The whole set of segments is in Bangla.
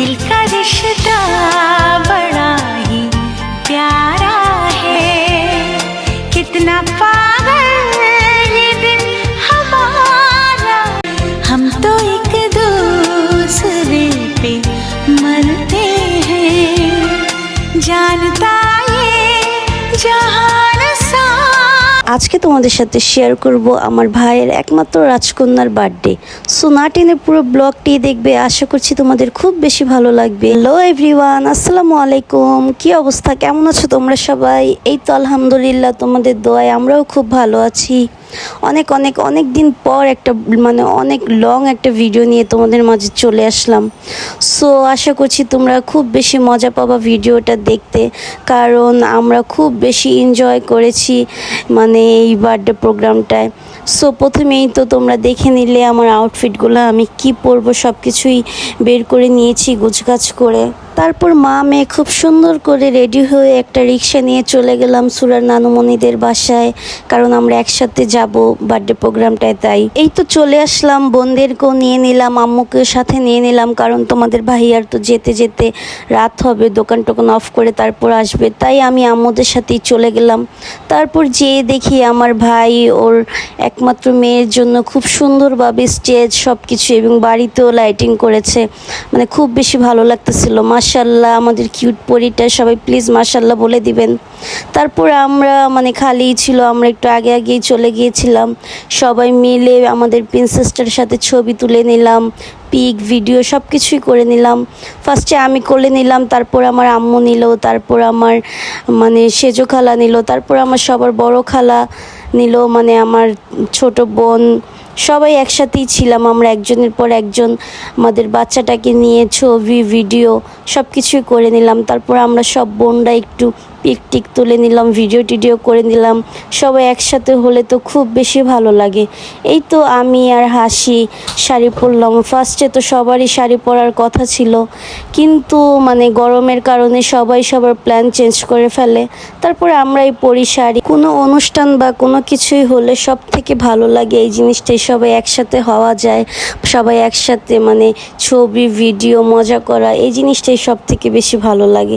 दिल আজকে তোমাদের সাথে শেয়ার করব আমার ভাইয়ের একমাত্র রাজকন্যার বার্থডে সো না টেনে পুরো ব্লগটি দেখবে, আশা করছি তোমাদের খুব বেশি ভালো লাগবে। হ্যালো এভরিওয়ান আসসালামু আলাইকুম। কি অবস্থা? কেমন আছো তোমরা সবাই? এই তো আলহামদুলিল্লাহ, তোমাদের দোয়ায় আমরাও খুব ভালো আছি। অনেক অনেক অনেক দিন পর একটা মানে অনেক লং একটা ভিডিও নিয়ে তোমাদের মাঝে চলে আসলাম। সো আশা করছি তোমরা খুব বেশি মজা পাবা ভিডিওটা দেখতে। কারণ আমরা খুব বেশি এনজয় করেছি মানে এই বার্থডে প্রোগ্রামটায় সো প্রথমেই তো তোমরা দেখে নিলে আমার আউটফিটগুলো আমি কি পরবো সব কিছুই বের করে নিয়েছি গুছগাছ করে। তারপর মা মেয়ে খুব সুন্দর করে রেডি হয়ে একটা রিক্সা নিয়ে চলে গেলাম সুরার নানুমণিদের বাসায়। কারণ আমরা একসাথে যাব বার্থডে প্রোগ্রামটায় তাই। এই তো চলে আসলাম, বোনদেরকেও নিয়ে নিলাম আম্মুকে সাথে নিয়ে নিলাম, কারণ তোমাদের ভাইয়ার তো যেতে যেতে রাত হবে, দোকান টোকান অফ করে তারপর আসবে, তাই আমি আম্মুদের সাথেই চলে গেলাম। তারপর যেয়ে দেখি আমার ভাই, ওর একমাত্র মেয়ের জন্য খুব সুন্দরভাবে স্টেজ সব কিছু এবং বাড়িতেও লাইটিং করেছে। মানে খুব বেশি ভালো লাগতেছিল। মাশাল্লাহ আমাদের কিউট পরিটা সবাই প্লিজ মাশাল্লাহ বলে দিবেন। তারপর আমরা মানে খালি ছিল, আমরা একটু আগে আগেই চলে গিয়েছিলাম সবাই মিলে আমাদের প্রিন্সেসটার সাথে ছবি তুলে নিলাম, পিক, ভিডিও সব কিছুই করে নিলাম। ফার্স্টে আমি করে নিলাম, তারপর আমার আম্মু নিল, তারপর আমার মানে সেজো খালা নিল, তারপর আমার সবার বড় খালা নিল মানে আমার ছোট বোন। সবাই একসাথেই ছিলাম, আমরা একজনের পর একজন, আমাদের বাচ্চাটাকে নিয়ে ছবি, ভিডিও সব কিছুই করে নিলাম। তারপর আমরা সব বোনরা একটু পিক টিক তুলে নিলাম ভিডিও টিডিও করে নিলাম। সবাই একসাথে হলে তো খুব বেশি ভালো লাগে। এই তো আমি আর হাসি, শাড়ি পরলাম। ফার্স্টে তো সবারই শাড়ি পরার কথা ছিল। কিন্তু মানে গরমের কারণে সবাই সবার প্ল্যান চেঞ্জ করে ফেলে। তারপরে আমরাই পরি শাড়ি। কোনো অনুষ্ঠান বা কোনো কিছুই হলে সব থেকে ভালো লাগে এই জিনিসটাই। সবাই একসাথে হওয়া যায়। সবাই একসাথে মানে ছবি ভিডিও মজা করা, এই জিনিসটাই সব থেকে বেশি ভালো লাগে।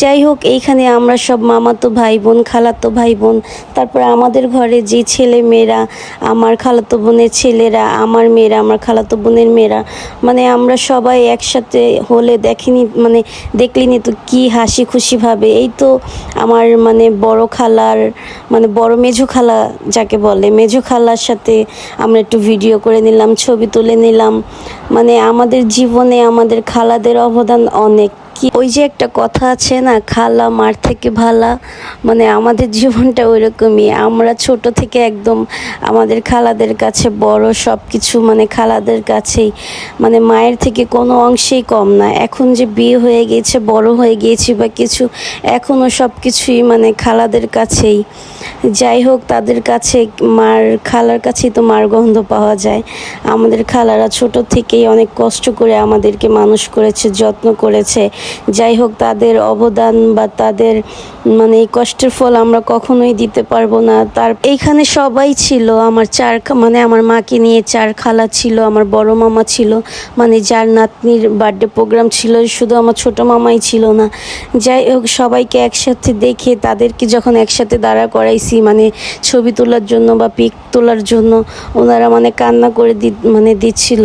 যাই হোক, এইখানে আমরা সব মামাতো ভাই বোন খালাতো ভাই বোন। তারপরে আমাদের ঘরে যে ছেলে মেয়েরা, আমার খালাতো বোনের ছেলেরা, আমার মেয়েরা, আমার খালাতো বোনের মেয়েরা। মানে আমরা সবাই একসাথে হলে দেখিনি মানে দেখলিনি তো কি হাসি খুশি ভাবে। এই তো আমার মানে বড় খালার মানে বড় মেজো খালা যাকে বলে মেজো খালার সাথে আমরা একটু ভিডিও করে নিলাম, ছবি তুলে নিলাম। মানে আমাদের জীবনে আমাদের খালাদের অবদান অনেক। কি? ওই যে একটা কথা আছে না, খালা মার থেকে ভালা। মানে আমাদের জীবনটা ওই রকমই আমরা ছোট থেকে একদম আমাদের খালাদের কাছে বড় সব কিছু মানে খালাদের কাছেই। মানে মায়ের থেকে কোনো অংশেই কম না। এখন যে বিয়ে হয়ে গিয়েছে, বড় হয়ে গিয়েছি বা কিছু এখনও সব কিছুই মানে খালাদের কাছেই। যাই হোক, তাদের কাছে মার, খালার কাছেই তো মার গন্ধ পাওয়া যায়। আমাদের খালারা ছোট থেকেই অনেক কষ্ট করে আমাদেরকে মানুষ করেছে, যত্ন করেছে। যাই হোক, তাদের অবদান বা তাদের মানে এই কষ্টের ফল আমরা কখনোই দিতে পারব না। তার, এইখানে সবাই ছিল, আমার চার মানে আমার মাকে নিয়ে চার খালা ছিল, আমার বড় মামা ছিল মানে যার নাতনির বার্থডে প্রোগ্রাম ছিল, শুধু আমার ছোট মামাই ছিল না। যাই হোক, সবাইকে একসাথে দেখে তাদেরকে যখন একসাথে দাঁড়া করাইছি মানে ছবি তোলার জন্য বা পিক তোলার জন্য ওনারা মানে কান্না করে দি মানে দিচ্ছিল।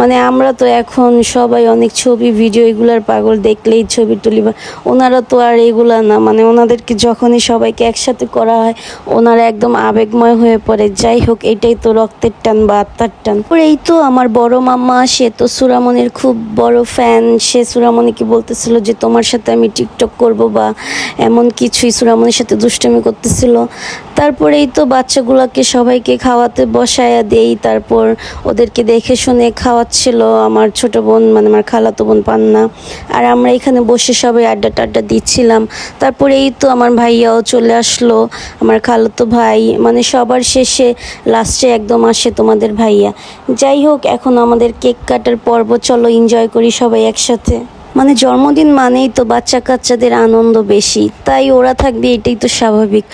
মানে আমরা তো এখন সবাই অনেক ছবি ভিডিও এগুলার পাগল, দেখলেই ছবি তুলি বা ওনারা তো আর এগুলা না মানে ওনাদেরকে যখনই সবাইকে একসাথে করা হয়, ওনারা একদম আবেগময় হয়ে পড়ে। যাই হোক, এটাই তো রক্তের টান বা আত্মার টান। এই তো আমার বড় মামা সে তো সুরামনির খুব বড় ফ্যান সে সুরামনিকে বলতেছিল যে, তোমার সাথে আমি টিকটক করব বা এমন কিছুই সুরামনির সাথে দুষ্টামি করতেছিল। তারপরে এই তো বাচ্চাগুলোকে সবাইকে খাওয়াতে বসায়া দেই, তারপর ওদেরকে দেখে শুনে খাওয়াচ্ছিল আমার ছোট বোন মানে আমার খালাতো বোন পান্না। আর আমরা এখানে বসে সবাই আড্ডা টাড্ডা দিচ্ছিলাম। তারপরে এই তো আমার ভাইয়াও চলে আসলো, আমার খালাতো ভাই মানে সবার শেষে লাস্টে একদম আসে তোমাদের ভাইয়া। যাই হোক, এখন আমাদের কেক কাটার পর্ব, চলো এনজয় করি সবাই একসাথে। মানে জন্মদিন মানেই তো বাচ্চা কাচ্চাদের আনন্দ বেশি, তাই ওরা থাকবে এটাই তো স্বাভাবিক।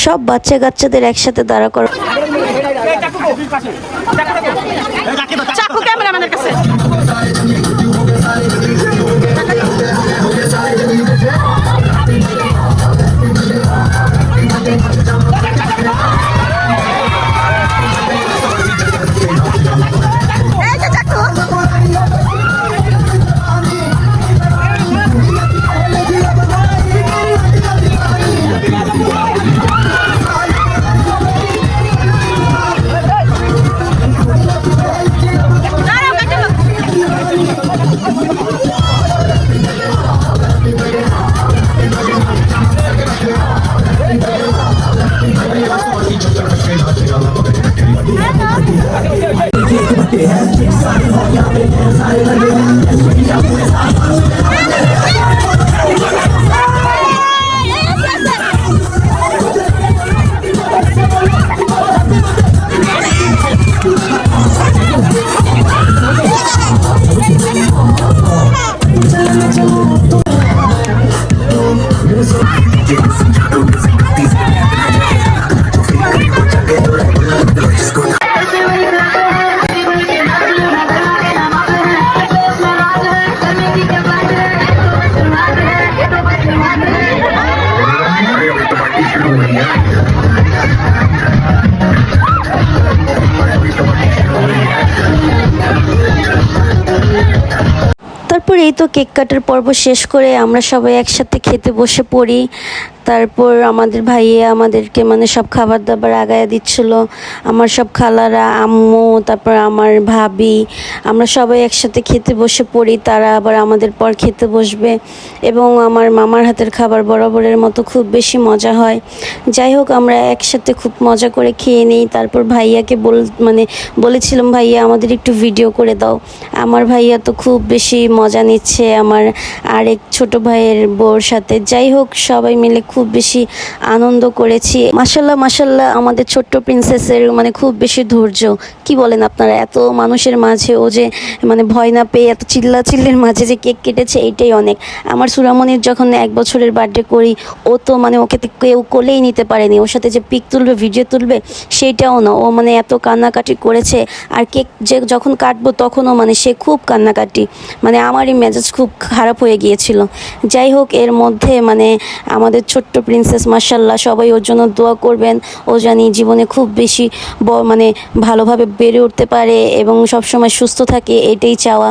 সব বাচ্চা কাচ্চাদের একসাথে দাঁড়া করা কেক কাটার পর্ব শেষ করে আমরা সবাই একসাথে খেতে বসে পড়ি। তারপর আমাদের ভাইয়া আমাদেরকে মানে সব খাবার দাবার আগায় দিচ্ছিল। আমার সব খালারা, আম্মু, তারপর আমার ভাবি, আমরা সবাই একসাথে খেতে বসে পড়ি, তারা আবার আমাদের পর খেতে বসবে এবং আমার মামার হাতের খাবার বরাবরের মতো খুব বেশি মজা হয়। যাই হোক, আমরা একসাথে খুব মজা করে খেয়ে নিই, তারপর ভাইয়াকে বল মানে বলেছিলাম, ভাইয়া, আমাদের একটু ভিডিও করে দাও। আমার ভাইয়া তো খুব বেশি মজা নিচ্ছে, আমার আরেক ছোট ভাইয়ের বউর সাথে। যাই হোক, সবাই মিলে খুব বেশি আনন্দ করেছি। মাসাল্লাহ মাসাল্লাহ আমাদের ছোট্ট প্রিন্সেসের মানে খুব বেশি ধৈর্য। কি বলেন আপনারা? এত মানুষের মাঝে ও যে মানে ভয় না পেয়ে এত চিল্লা চিল্লির মাঝে যে কেক কেটেছে এইটাই অনেক। আমার সুরামনির যখন এক বছরের বার্থডে করি, ও তো মানে ওকে কেউ কোলেই নিতে পারেনি। ওর সাথে যে পিক তুলবে ভিডিও তুলবে সেইটাও না। ও মানে এত কান্নাকাটি করেছে, আর কেক যে যখন কাটবো, তখনও মানে সে খুব কান্নাকাটি। মানে আমারই মেজাজ খুব খারাপ হয়ে গিয়েছিল। যাই হোক, এর মধ্যে মানে আমাদের ছোট্ট প্রিন্সেস মার্শাল্লাহ সবাই ওর জন্য দোয়া করবেন। ও জানি জীবনে খুব বেশি মানে ভালোভাবে বেড়ে উঠতে পারে এবং সবসময় সুস্থ থাকে, এটাই চাওয়া।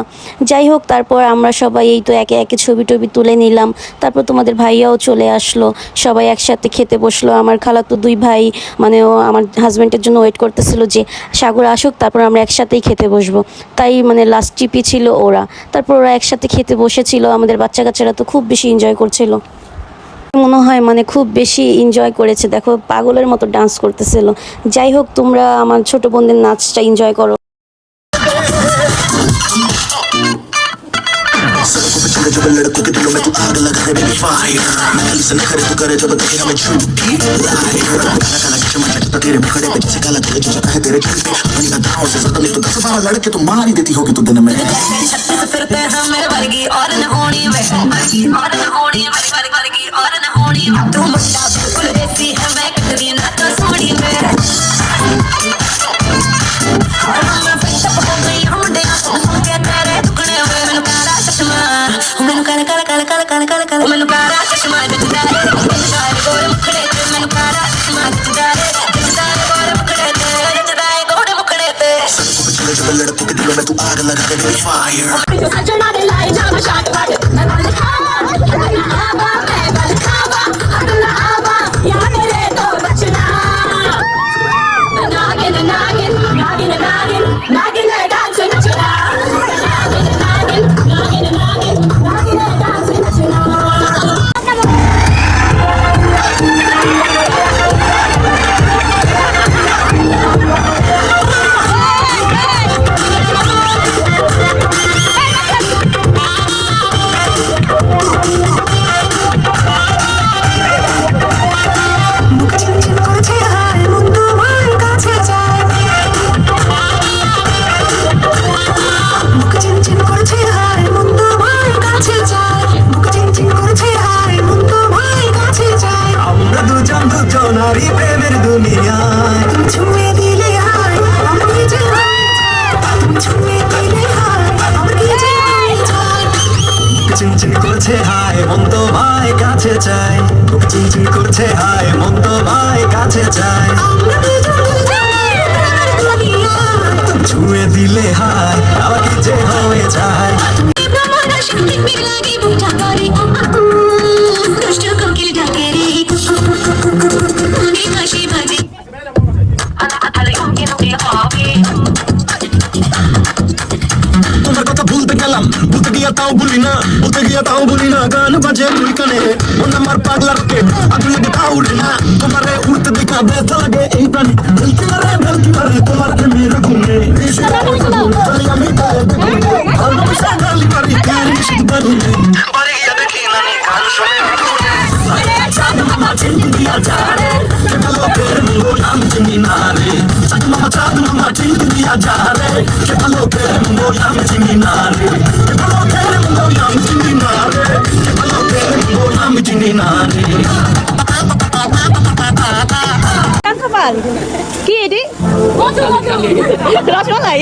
যাই হোক, তারপর আমরা সবাই এই তো একে একে ছবি টবি তুলে নিলাম। তারপর তোমাদের ভাইয়াও চলে আসলো। সবাই একসাথে খেতে বসল। আমার খালাতো দুই ভাই মানে ও আমার হাজব্যান্ডের জন্য ওয়েট করতেছিল যে সাগর আসুক, তারপর আমরা একসাথেই খেতে বসবো। তাই মানে লাস্ট টিপি ছিল ওরা। তারপর ওরা একসাথে খেতে বসেছিল। আমাদের বাচ্চা কাচ্চারা তো খুব বেশি এনজয় করছিল। মনে হয় মানে খুব বেশি এনজয় করেছে দেখো পাগলের মতো ডান্স করতেছিল যাই হোক তোমরা আমার ছোট বোনদের নাচটা এনজয় করো सड़कों पे चले जब लड़कों के दिलों में तू आग लगा दे बेबी फायर गली से नखरे तू करे जब देखे हमें झूठी लायर काला काला चश्मा चटता तेरे मुखड़े पे जैसे काला तेरे जो है तेरे चेहरे पे अपनी अदाओं से ज्यादा नहीं तो दस बारह लड़के तो मार ही देती होगी तू दिन में छत्तीस फिरते हैं मेरे वर्गी और न होनी वे वर्गी और न होनी मेरी वर्गी वर्गी और न होनी तू मुंडा बिल्कुल देसी है मैं कटरी ना तो सोनी वे मैं पेंटअप हो गई हूँ मुंडे सुन के तेरे टुकड़े हुए मैंने काला चश्मा मैंने काला काला काला काला काला काला काला मैंने काला चश्मा जचदारे जचदारे गोरे मुखड़े ते मैंने काला चश्मा जचदारे जचदारे गोरे मुखड़े ते जचदारे गोरे मुखड़े ते सड़कों पे चले जब लड़कों के दिलों में तू आग लगा दे बेबी फायर বুক গিয়া তাও ভুলি না গান বাজে দুই কানে মন আমার পাগলারকে আগুন লাগে তাও উড়ে না। তোমারে উড়তে দেখা ব্যথা লাগে এই প্রাণী। ভেলকি মারে ভেলকি মারে তোমার প্রেমের গুণে। আমি দেখব ভালোবাসা গালি মারি কার মিশিত দারুণে বাড়ি গিয়া দেখি নানি গান শুনে চাঁদ মামা চিন্তি দিয়া যারে কেটা লোকের মুঙ্গো নাম চিনি না রে। চাঁদ মামা চাঁদ মামা চিন্তি দিয়া যারে কেটা লোকের মুঙ্গো নাম চিনি না রে। খাবার কি এটি রসমালাই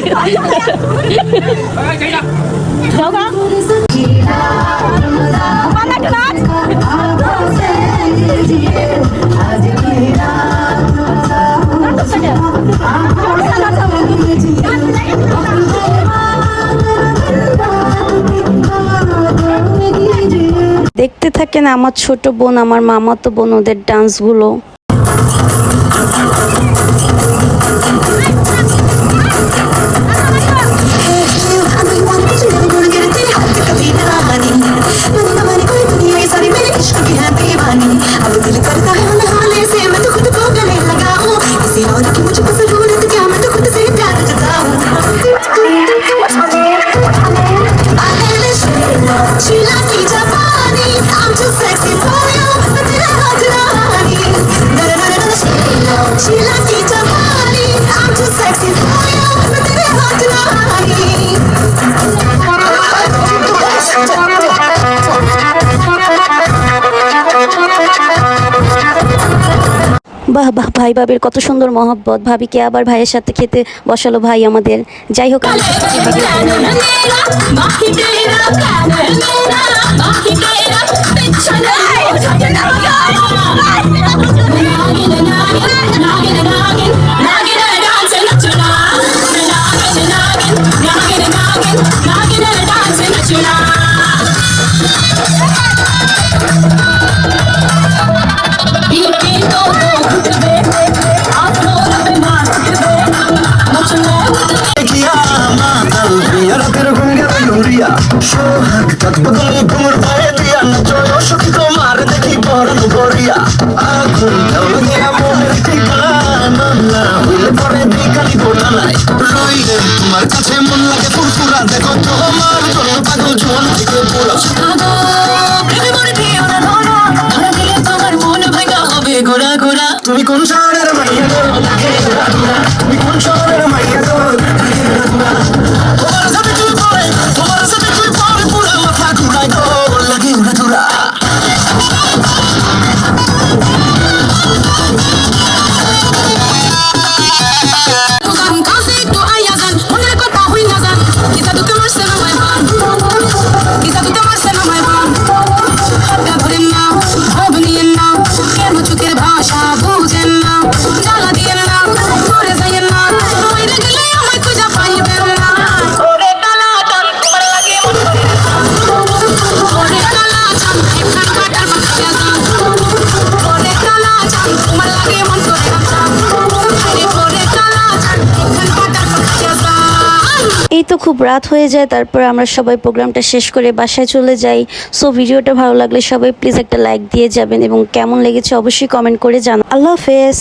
থাকে না আমার ছোট বোন আমার মামাতো বোন ওদের ডান্সগুলো ভাই ভাবির কত সুন্দর মহব্বত। ভাবিকে আবার ভাইয়ের সাথে খেতে বসালো ভাই আমাদের। যাই হোক আমি খুব রাত হয়ে যায়, তারপর আমরা সবাই প্রোগ্রামটা শেষ করে বাসায় চলে যাই। সো ভিডিওটা ভালো লাগলে সবাই প্লিজ একটা লাইক দিয়ে যাবেন এবং কেমন লেগেছে অবশ্যই কমেন্ট করে জানান আল্লাহ হাফেজ।